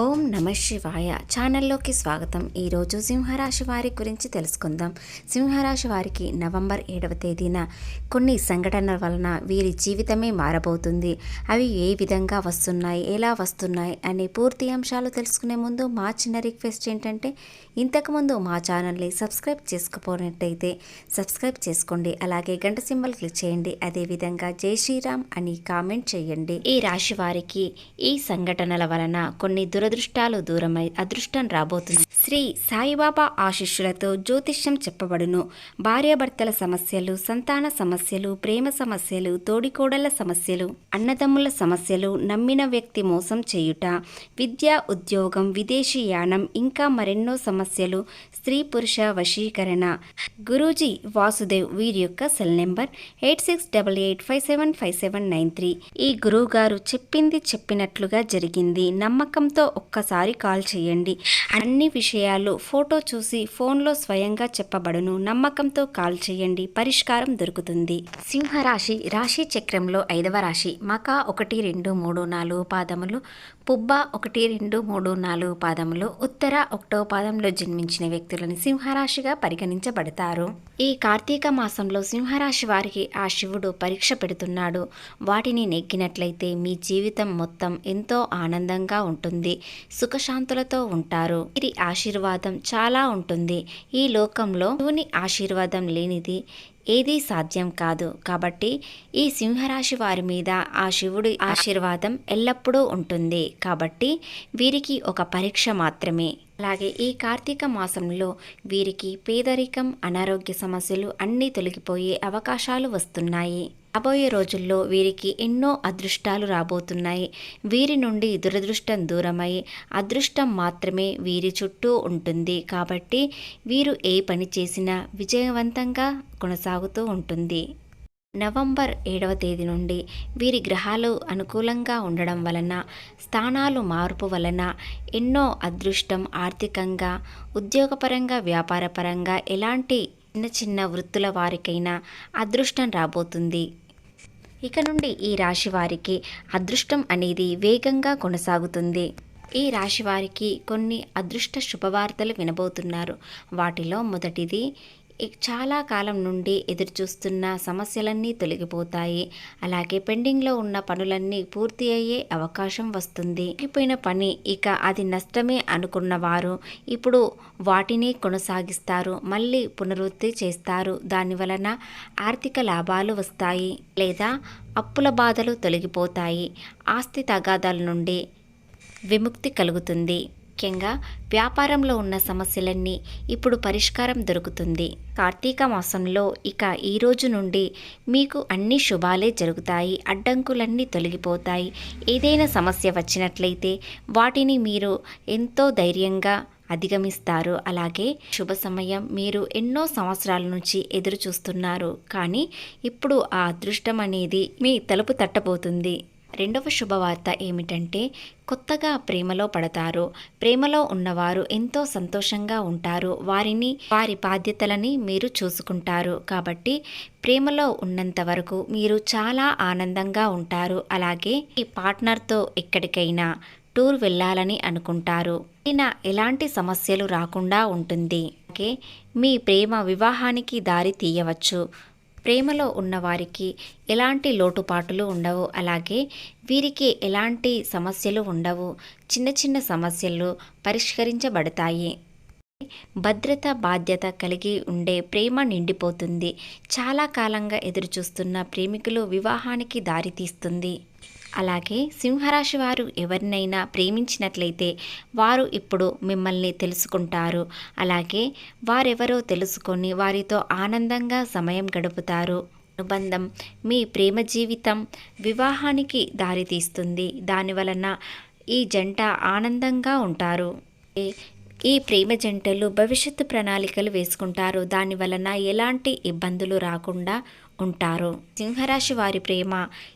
ఓం నమ శివాయ ఛానల్లోకి స్వాగతం. ఈరోజు సింహరాశి వారి గురించి తెలుసుకుందాం. సింహరాశి వారికి నవంబర్ ఏడవ తేదీన కొన్ని సంఘటనల వలన వీరి జీవితమే మారబోతుంది. అవి ఏ విధంగా వస్తున్నాయి ఎలా వస్తున్నాయి అనే పూర్తి అంశాలు తెలుసుకునే ముందు మా చిన్న రిక్వెస్ట్ ఏంటంటే ఇంతకుముందు మా ఛానల్ని సబ్స్క్రైబ్ చేసుకుపోయినట్టయితే సబ్స్క్రైబ్ చేసుకోండి. అలాగే గంట సింబల్ క్లిక్ చేయండి. అదేవిధంగా జై శ్రీరామ్ అని కామెంట్ చేయండి. ఈ రాశి వారికి ఈ సంఘటనల వలన కొన్ని దురదృష్టాలు దూరమై అదృష్టం రాబోతుంది. శ్రీ సాయిబాబా ఆశిష్యులతో జ్యోతిష్యం చెప్పబడును. భార్యాభర్తల సమస్యలు సంతాన సమస్యలు ప్రేమ సమస్యలు తోడికోడళ్ళ సమస్యలు అన్నదమ్ముల సమస్యలు నమ్మిన వ్యక్తి మోసం చేయుట విద్య ఉద్యోగం విదేశీ యానం ఇంకా మరెన్నో సమస్యలు స్త్రీ పురుష వశీకరణ. గురూజీ వాసుదేవ్ వీరి యొక్క cell number eight six double eight five seven five seven nine three. ఈ గురువు గారు చెప్పింది చెప్పినట్లుగా జరిగింది. నమ్మకంతో ఒక్కసారి కాల్ చేయండి. అన్ని విషయాలు ఫోటో చూసి ఫోన్లో స్వయంగా చెప్పబడును. నమ్మకంతో కాల్ చేయండి. పరిష్కారం దొరుకుతుంది. సింహరాశి రాశి చక్రంలో ఐదవ రాశి. మక ఒకటి రెండు మూడు నాలుగు పాదములు పుబ్బ ఒకటి రెండు మూడు నాలుగు పాదములు ఉత్తర ఒకటో పాదంలో జన్మించిన వ్యక్తులను సింహరాశిగా పరిగణించబడతారు. ఈ కార్తీక మాసంలో సింహరాశి వారికి ఆ శివుడు పరీక్ష పెడుతున్నాడు. వాటిని నెగ్గినట్లయితే మీ జీవితం మొత్తం ఎంతో ఆనందంగా ఉంటుంది. సుఖశాంతులతో ఉంటారు. వీరి ఆశీర్వాదం చాలా ఉంటుంది. ఈ లోకంలో శివుని ఆశీర్వాదం లేనిది ఏదీ సాధ్యం కాదు. కాబట్టి ఈ సింహరాశి వారి మీద ఆ శివుడి ఆశీర్వాదం ఎల్లప్పుడూ ఉంటుంది. కాబట్టి వీరికి ఒక పరీక్ష మాత్రమే. అలాగే ఈ కార్తీక మాసంలో వీరికి పేదరికం అనారోగ్య సమస్యలు అన్నీ తొలగిపోయే అవకాశాలు వస్తున్నాయి. రాబోయే రోజుల్లో వీరికి ఎన్నో అదృష్టాలు రాబోతున్నాయి. వీరి నుండి దురదృష్టం దూరమై అదృష్టం మాత్రమే వీరి చుట్టూ ఉంటుంది. కాబట్టి వీరు ఏ పని చేసినా విజయవంతంగా కొనసాగుతూ ఉంటుంది. నవంబర్ ఏడవ తేదీ నుండి వీరి గ్రహాలు అనుకూలంగా ఉండడం వలన స్థానాలు మార్పు వలన ఎన్నో అదృష్టం ఆర్థికంగా ఉద్యోగపరంగా వ్యాపారపరంగా ఎలాంటి చిన్న చిన్న వృత్తుల వారికైనా అదృష్టం రాబోతుంది. ఇక నుండి ఈ రాశి వారికి అదృష్టం అనేది వేగంగా కొనసాగుతుంది. ఈ రాశి వారికి కొన్ని అదృష్ట శుభవార్తలు వినబోతున్నారు. వాటిలో మొదటిది చాలా కాలం నుండి ఎదురుచూస్తున్న సమస్యలన్నీ తొలగిపోతాయి. అలాగే పెండింగ్లో ఉన్న పనులన్నీ పూర్తి అయ్యే అవకాశం వస్తుంది. ఆగిపోయిన పని ఇక అది నష్టమే అనుకున్న వారు ఇప్పుడు వాటిని కొనసాగిస్తారు. మళ్ళీ పునరుద్ధి చేస్తారు. దాని వలన ఆర్థిక లాభాలు వస్తాయి. లేదా అప్పుల బాధలు తొలగిపోతాయి. ఆస్తి తగాదాల నుండి విముక్తి కలుగుతుంది. ముఖ్యంగా వ్యాపారంలో ఉన్న సమస్యలన్నీ ఇప్పుడు పరిష్కారం దొరుకుతుంది. కార్తీక మాసంలో ఇక ఈ రోజు నుండి మీకు అన్ని శుభాలే జరుగుతాయి. అడ్డంకులన్నీ తొలగిపోతాయి. ఏదైనా సమస్య వచ్చినట్లయితే వాటిని మీరు ఎంతో ధైర్యంగా అధిగమిస్తారు. అలాగే శుభ సమయం మీరు ఎన్నో సంవత్సరాల నుంచి ఎదురు చూస్తున్నారు కానీ ఇప్పుడు ఆ అదృష్టం అనేది మీ తలుపు తట్టబోతుంది. రెండవ శుభవార్త ఏమిటంటే కొత్తగా ప్రేమలో పడతారు. ప్రేమలో ఉన్నవారు ఎంతో సంతోషంగా ఉంటారు. వారిని వారి బాధ్యతలని మీరు చూసుకుంటారు. కాబట్టి ప్రేమలో ఉన్నంత వరకు మీరు చాలా ఆనందంగా ఉంటారు. అలాగే ఈ పార్ట్నర్తో ఎక్కడికైనా టూర్ వెళ్ళాలని అనుకుంటారు. ఈయన ఎలాంటి సమస్యలు రాకుండా ఉంటుంది. అలాగే మీ ప్రేమ వివాహానికి దారి తీయవచ్చు. ప్రేమలో ఉన్నవారికి ఎలాంటి లోటుపాటులు ఉండవు. అలాగే వీరికి ఎలాంటి సమస్యలు ఉండవు. చిన్న చిన్న సమస్యలు పరిష్కరించబడతాయి. భద్రత బాధ్యత కలిగి ఉండే ప్రేమ నిండిపోతుంది. చాలా కాలంగా ఎదురుచూస్తున్న ప్రేమికులు వివాహానికి దారితీస్తుంది. అలాగే సింహరాశి వారు ఎవరినైనా ప్రేమించినట్లయితే వారు ఇప్పుడు మిమ్మల్ని తెలుసుకుంటారు. అలాగే వారెవరో తెలుసుకొని వారితో ఆనందంగా సమయం గడుపుతారు. అనుబంధం మీ ప్రేమ జీవితం వివాహానికి దారితీస్తుంది దాని వలన ఈ జంట ఆనందంగా ఉంటారు. ఈ ప్రేమ జంటలు భవిష్యత్తు ప్రణాళికలు వేసుకుంటారు. దాని వలన ఎలాంటి ఇబ్బందులు రాకుండా ఉంటారు. సింహరాశి వారి ప్రేమ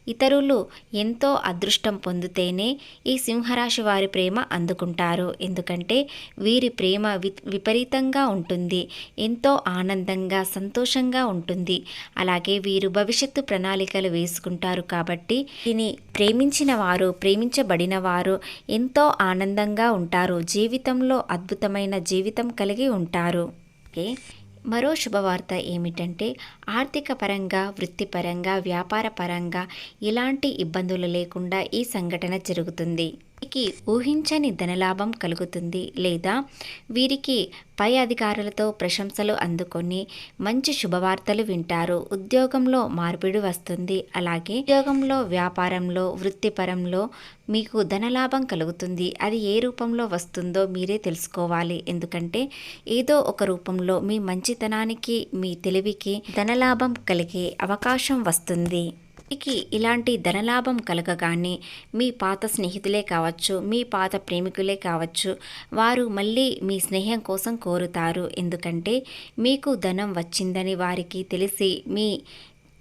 ఇతరులు ఎంతో అదృష్టం పొందితేనే ఈ సింహరాశి వారి ప్రేమ అందుకుంటారు. ఎందుకంటే వీరి ప్రేమ వి విపరీతంగా ఉంటుంది. ఎంతో ఆనందంగా సంతోషంగా ఉంటుంది. అలాగే వీరు భవిష్యత్తు ప్రణాళికలు వేసుకుంటారు కాబట్టి దీని ప్రేమించిన వారు ప్రేమించబడిన వారు ఎంతో ఆనందంగా ఉంటారు. జీవితంలో అద్భుతమైన జీవితం కలిగి ఉంటారు. ఓకే? మరో శుభవార్త ఏమిటంటే ఆర్థిక పరంగా వృత్తిపరంగా వ్యాపార పరంగా ఎలాంటి ఇబ్బందులు లేకుండా ఈ సంఘటన జరుగుతుంది. వీరికి ఊహించని ధనలాభం కలుగుతుంది లేదా వీరికి పై అధికారులతో ప్రశంసలు అందుకొని మంచి శుభవార్తలు వింటారు. ఉద్యోగంలో మార్పిడి వస్తుంది. అలాగే ఉద్యోగంలో వ్యాపారంలో వృత్తిపరంలో మీకు ధనలాభం కలుగుతుంది. అది ఏ రూపంలో వస్తుందో మీరే తెలుసుకోవాలి. ఎందుకంటే ఏదో ఒక రూపంలో మీ మంచితనానికి మీ తెలివికి ధనలాభం కలిగే అవకాశం వస్తుంది. మీకు ఇలాంటి ధనలాభం కలగగానే మీ పాత స్నేహితులే కావచ్చు మీ పాత ప్రేమికులే కావచ్చు వారు మళ్ళీ మీ స్నేహం కోసం కోరుతారు. ఎందుకంటే మీకు ధనం వచ్చిందని వారికి తెలిసి మీ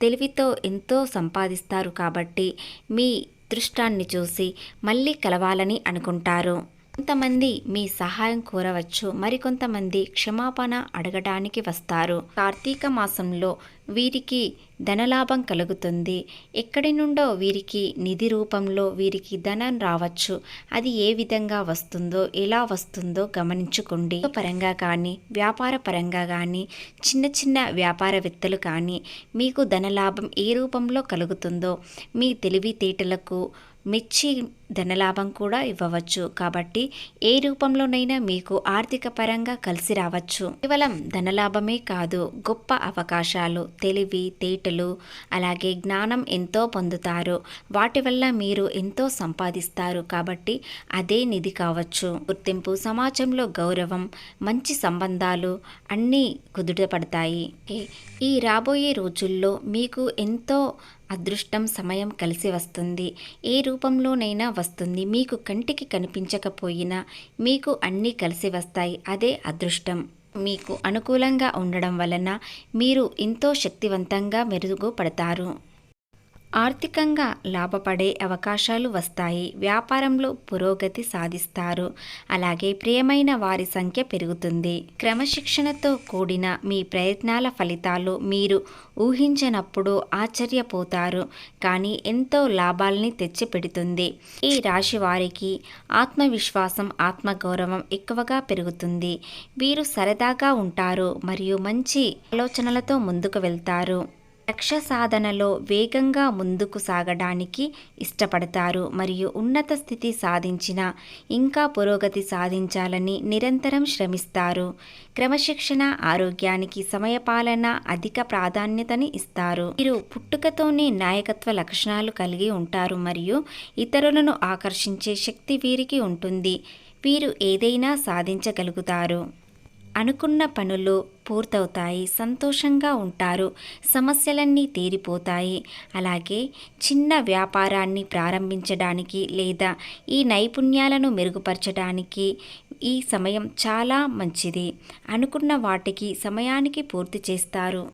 తెలివితో ఎంతో సంపాదిస్తారు కాబట్టి మీ దృష్టాన్ని చూసి మళ్ళీ కలవాలని అనుకుంటారు. కొంతమంది మీ సహాయం కోరవచ్చు మరికొంతమంది క్షమాపణ అడగడానికి వస్తారు. కార్తీక మాసంలో వీరికి ధనలాభం కలుగుతుంది. ఎక్కడి నుండో వీరికి నిధి రూపంలో వీరికి ధనం రావచ్చు. అది ఏ విధంగా వస్తుందో ఎలా వస్తుందో గమనించుకోండి. పరంగా కానీ వ్యాపార పరంగా కానీ చిన్న చిన్న వ్యాపారవేత్తలు కానీ మీకు ధనలాభం ఏ రూపంలో కలుగుతుందో మీ తెలివితేటలకు మిర్చి ధనలాభం కూడా ఇవ్వవచ్చు. కాబట్టి ఏ రూపంలోనైనా మీకు ఆర్థిక పరంగా కలిసి రావచ్చు. కేవలం ధనలాభమే కాదు గొప్ప అవకాశాలు తెలివి తేటలు అలాగే జ్ఞానం ఎంతో పొందుతారు. వాటి వల్ల మీరు ఎంతో సంపాదిస్తారు. కాబట్టి అదే నిధి కావచ్చు. గుర్తింపు సమాజంలో గౌరవం మంచి సంబంధాలు అన్నీ కుదుటపడతాయి ఈ రాబోయే రోజుల్లో మీకు ఎంతో అదృష్టం సమయం కలిసి వస్తుంది. ఏ రూపంలోనైనా వస్తుంది. మీకు కంటికి కనిపించకపోయినా మీకు అన్నీ కలిసి వస్తాయి. అదే అదృష్టం. మీకు అనుకూలంగా ఉండడం వలన మీరు ఎంతో శక్తివంతంగా మెరుగుపడతారు ఆర్థికంగా లాభపడే అవకాశాలు వస్తాయి. వ్యాపారంలో పురోగతి సాధిస్తారు. అలాగే ప్రియమైన వారి సంఖ్య పెరుగుతుంది. క్రమశిక్షణతో కూడిన మీ ప్రయత్నాల ఫలితాలు మీరు ఊహించినప్పుడు ఆశ్చర్యపోతారు. కానీ ఎంతో లాభాల్ని తెచ్చిపెడుతుంది. ఈ రాశి వారికి ఆత్మవిశ్వాసం ఆత్మగౌరవం ఎక్కువగా పెరుగుతుంది. వీరు సరదాగా ఉంటారు మరియు మంచి ఆలోచనలతో ముందుకు వెళ్తారు. లక్ష్య సాధనలో వేగంగా ముందుకు సాగడానికి ఇష్టపడతారు. మరియు ఉన్నత స్థితి సాధించిన ఇంకా పురోగతి సాధించాలని నిరంతరం శ్రమిస్తారు. క్రమశిక్షణ ఆరోగ్యానికి సమయపాలన అధిక ప్రాధాన్యతని ఇస్తారు. వీరు పుట్టుకతోనే నాయకత్వ లక్షణాలు కలిగి ఉంటారు. మరియు ఇతరులను ఆకర్షించే శక్తి వీరికి ఉంటుంది. వీరు ఏదైనా సాధించగలుగుతారు. అనుకున్న పనులు పూర్తవుతాయి సంతోషంగా ఉంటారు సమస్యలన్నీ తీరిపోతాయి. అలాగే చిన్న వ్యాపారాన్ని ప్రారంభించడానికి లేదా ఈ నైపుణ్యాలను మెరుగుపరచడానికి ఈ సమయం చాలా మంచిది. అనుకున్న వాటికి సమయానికి పూర్తి చేస్తారు.